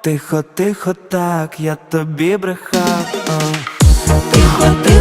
Тихо, тихо, так, я тобі брехав. Тихо, тихо,